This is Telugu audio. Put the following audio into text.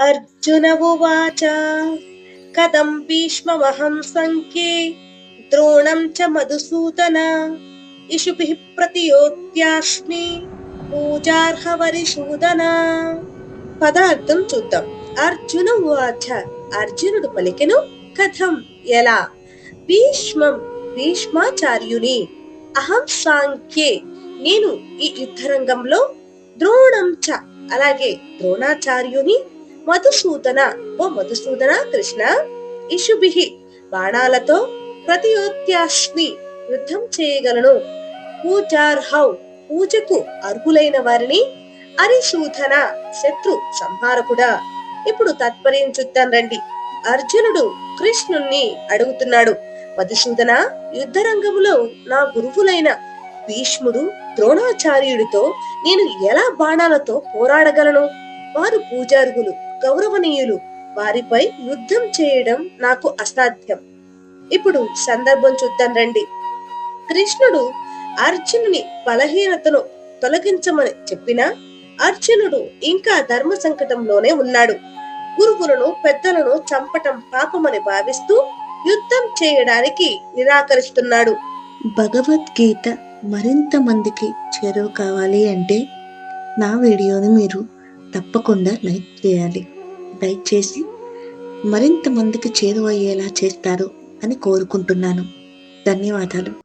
అర్జున ఉచ కథం భీష్మవహం సంఖ్యే. ద్రోణం చ మధుసూదన. ఇషుభిః ప్రతియోత్యాస్మి పూజార్హవరిశూదన. పదార్థం చూద్దాం. అర్జున ఉచ అర్జునుడు పలికెను కథం ఎలా? భీష్మం భీష్మాచార్యుని. అహం సాంఖ్యే. నేను ఈ యుద్ధరంగంలో ద్రోణం చ. అలాగే ద్రోణాచార్యుని మధుసూదన ఓ మధుసూదన కృష్ణ. ఇషుభిహి బాణాలతో ప్రతియోత్యాస్మి యుద్ధం చేయగలను. పూజార్హౌ పూజకు అర్హులైన వారిని అరిశూధన శత్రు సంహారకుడా. ఇప్పుడు తత్పర్యం చూద్దాం రండి. అర్జునుడు కృష్ణుణ్ణి అడుగుతున్నాడు. మధుసూదన యుద్ధరంగములో నా గురువులైన భీష్ముడు ద్రోణాచార్యుడితో నేను ఎలా బాణాలతో పోరాడగలను? వారు పూజార్గులు గౌరవనీయులు. వారిపై యుద్ధం చేయడం నాకు అసాధ్యం. ఇప్పుడు సందర్భం చూద్దాం రండి. కృష్ణుడు అర్జునుని బలహీనతను తొలగించమని చెప్పినా అర్జునుడు ఇంకా ధర్మ సంకటంలోనే ఉన్నాడు. గురువులను పెద్దలను చంపటం పాపమని భావిస్తూ యుద్ధం చేయడానికి నిరాకరిస్తున్నాడు. భగవద్గీత మరింత మందికి చేరువ కావాలి అంటే నా వీడియోని మీరు తప్పకుండా లైక్ చేయాలి. లైక్ చేసి మరింత మందికి చేరువయ్యేలా చేస్తారు అని కోరుకుంటున్నాను. ధన్యవాదాలు.